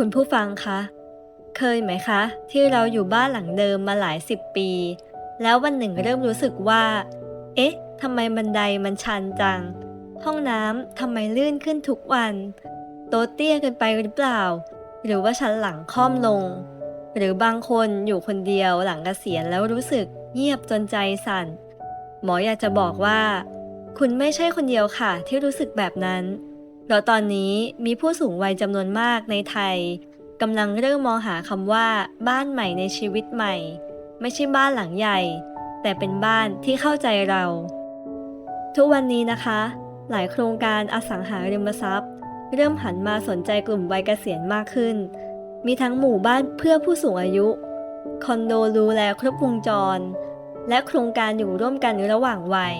คุณผู้ฟังคะ เคยไหมคะ ที่เราอยู่บ้านหลังเดิมมาหลายสิบปี แล้ววันหนึ่งเริ่มรู้สึกว่า เอ๊ะทำไมบันไดมันชันจัง ห้องน้ำทำไมลื่นขึ้นทุกวัน โต๊ะเตี้ยเกินไปหรือเปล่า หรือว่าชั้นหลังค่อมลง หรือบางคนอยู่คนเดียวหลังเกษียณแล้วรู้สึกเงียบจนใจสั่น หมออยากจะบอกว่า คุณไม่ใช่คนเดียวค่ะ ที่รู้สึกแบบนั้น เพราะตอนนี้มีผู้สูงวัยจำนวนมากในไทยกำลังเริ่มมองหาคำว่า บ้านใหม่ในชีวิตใหม่ ไม่ใช่บ้านหลังใหญ่ แต่เป็นบ้านที่เข้าใจเรา ทุกวันนี้นะคะ หลายโครงการอสังหาริมทรัพย์ เริ่มหันมาสนใจกลุ่มวัยเกษียณมากขึ้น มีทั้งหมู่บ้านเพื่อผู้สูงอายุ คอนโดดูแลครบวงจร และโครงการอยู่ร่วมกันระหว่างวัย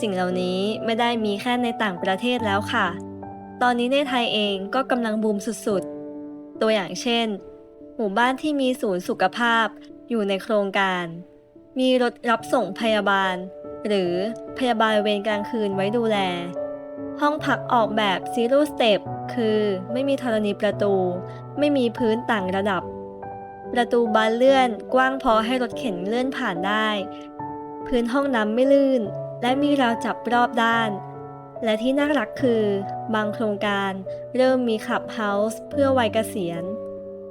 สิ่งเหล่านี้ไม่ได้มีแค่ในต่างประเทศแล้วค่ะ ตอนนี้ในไทยเองก็กำลังบูมสุดๆ ตัวอย่างเช่น หมู่บ้านที่มีศูนย์สุขภาพอยู่ในโครงการ มีรถรับส่งพยาบาล หรือพยาบาลเวรกลางคืนไว้ดูแล ห้องพักออกแบบ Zero Step คือไม่มีธรณีประตู ไม่มีพื้นต่างระดับ ประตูบานเลื่อนกว้างพอให้รถเข็นเลื่อนผ่านได้ พื้นห้องน้ำไม่ลื่น และมีราวจับรอบด้าน และที่น่ารักคือบางโครงการเริ่มมีขับเฮาส์เพื่อวัยเกษียณ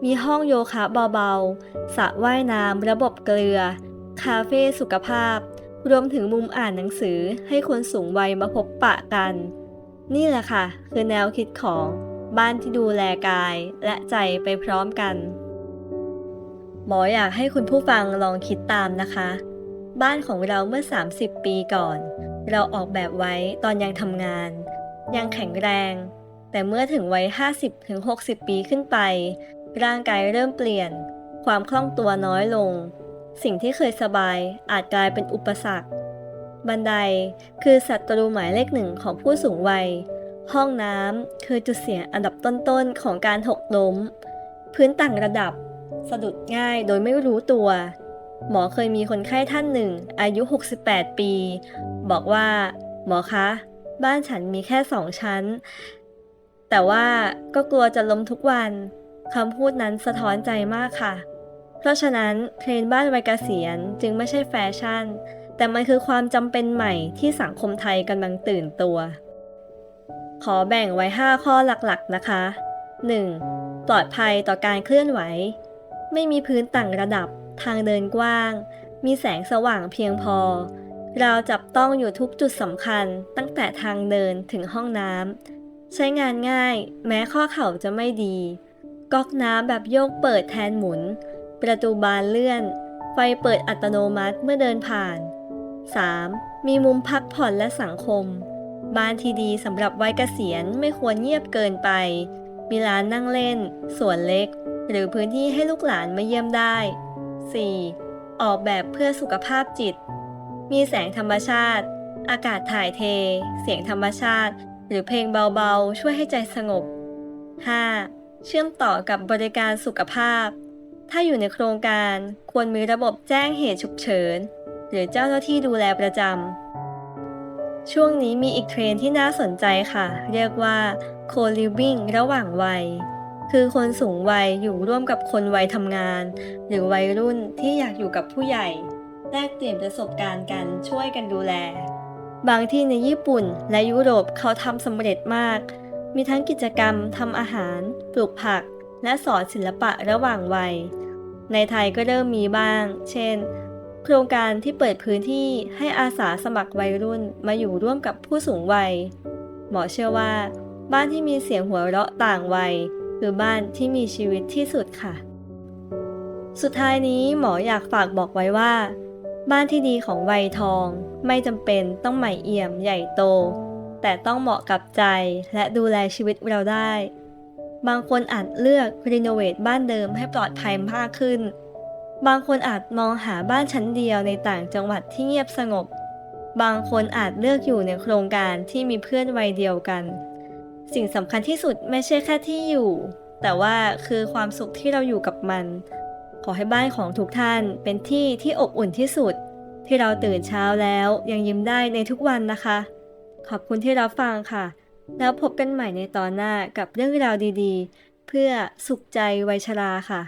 มีห้องโยคะเบาๆสระว่ายน้ำระบบเกลือ คาเฟ่สุขภาพ รวมถึงมุมอ่านหนังสือให้คนสูงวัยมาพบปะกัน นี่แหละค่ะ คือแนวคิดของบ้านที่ดูแลกายและใจไปพร้อมกัน หมออยากให้คุณผู้ฟังลองคิดตามนะคะ บ้านของเราเมื่อ 30 ปีก่อน เราออกแบบไว้ตอนยังทำงาน ยังแข็งแรง แต่เมื่อถึงวัย 50-60 ปีขึ้นไป ร่างกายเริ่มเปลี่ยน ความคล่องตัวน้อยลง สิ่งที่เคยสบายอาจกลายเป็นอุปสรรค บันไดคือศัตรูหมายเลขหนึ่งของผู้สูงวัย ห้องน้ำคือจุดเสี่ยงอันดับต้นๆของการหกล้ม พื้นต่างระดับ สะดุดง่ายโดยไม่รู้ตัว หมอเคยมีคนไข้ท่านหนึ่ง อายุ 68 ปี บอกว่า หมอคะ บ้านฉันมีแค่สองชั้น แต่ว่าก็กลัวจะล้มทุกวันคำพูดนั้นสะท้อนใจมากค่ะ เพราะฉะนั้นเทรนด์บ้านวัยเกษียณจึงไม่ใช่แฟชั่น แต่มันคือความจำเป็นใหม่ที่สังคมไทยกำลังตื่นตัว ขอแบ่งไว้ 5 ข้อหลักๆนะคะ 1. ปลอดภัยต่อการเคลื่อนไหว ไม่มีพื้นต่างระดับ ทางเดินกว้าง มีแสงสว่างเพียงพอ เราจับต้องอยู่ทุกจุดสำคัญตั้งแต่ทางเดินถึงห้องน้ำ ใช้งานง่าย แม้ข้อเข่าจะไม่ดี ก๊อกน้ำแบบโยกเปิดแทนหมุน ประตูบานเลื่อน ไฟเปิดอัตโนมัติเมื่อเดินผ่าน 3. มีมุมพักผ่อนและสังคม บ้านที่ดีสำหรับวัยเกษียณไม่ควรเงียบเกินไป มีร้านนั่งเล่น สวนเล็ก หรือพื้นที่ให้ลูกหลานมาเยี่ยมได้ 4. ออกแบบเพื่อสุขภาพจิต มีแสงธรรมชาติ อากาศถ่ายเท เสียงธรรมชาติ หรือเพลงเบาๆ ช่วยให้ใจสงบ 5. เชื่อมต่อกับบริการสุขภาพ ถ้าอยู่ในโครงการควรมีระบบแจ้งเหตุฉุกเฉิน หรือเจ้าหน้าที่ดูแลประจำ ช่วงนี้มีอีกเทรนที่น่าสนใจค่ะ เรียกว่า co-living ระหว่างวัย คือคนสูงวัยอยู่ร่วมกับคนวัยทำงาน หรือวัยรุ่นที่อยากอยู่กับผู้ใหญ่ แลกเปลี่ยนประสบการณ์กันช่วยกันดูแล บางที่ในญี่ปุ่นและยุโรปเขาทำสำเร็จมาก มีทั้งกิจกรรมทำอาหาร ปลูกผัก และสอนศิลปะระหว่างวัย ในไทยก็เริ่มมีบ้าง เช่น โครงการที่เปิดพื้นที่ให้อาสาสมัครวัยรุ่นมาอยู่ร่วมกับผู้สูงวัย หมอเชื่อว่า บ้านที่มีเสียงหัวเราะต่างวัย คือบ้านที่มีชีวิตที่สุดค่ะ สุดท้ายนี้หมออยากฝากบอกไว้ว่า บ้านที่ดีของวัยทอง ไม่จำเป็นต้องใหม่เอี่ยมใหญ่โต แต่ต้องเหมาะกับใจและดูแลชีวิตเราได้ บางคนอาจเลือกรีโนเวทบ้านเดิมให้ปลอดภัยมากขึ้น บางคนอาจมองหาบ้านชั้นเดียวในต่างจังหวัดที่เงียบสงบ บางคนอาจเลือกอยู่ในโครงการที่มีเพื่อนวัยเดียวกัน สิ่งสำคัญที่สุดไม่ใช่แค่ที่อยู่ แต่ว่าคือความสุขที่เราอยู่กับมัน ขอให้บ้านของทุกท่านเป็นที่ที่อบอุ่นที่สุด ที่เราตื่นเช้าแล้วยังยิ้มได้ในทุกวันนะคะ ขอบคุณที่รับฟังค่ะ แล้วพบกันใหม่ในตอนหน้ากับเรื่องราวดีๆ เพื่อสุขใจวัยชราค่ะ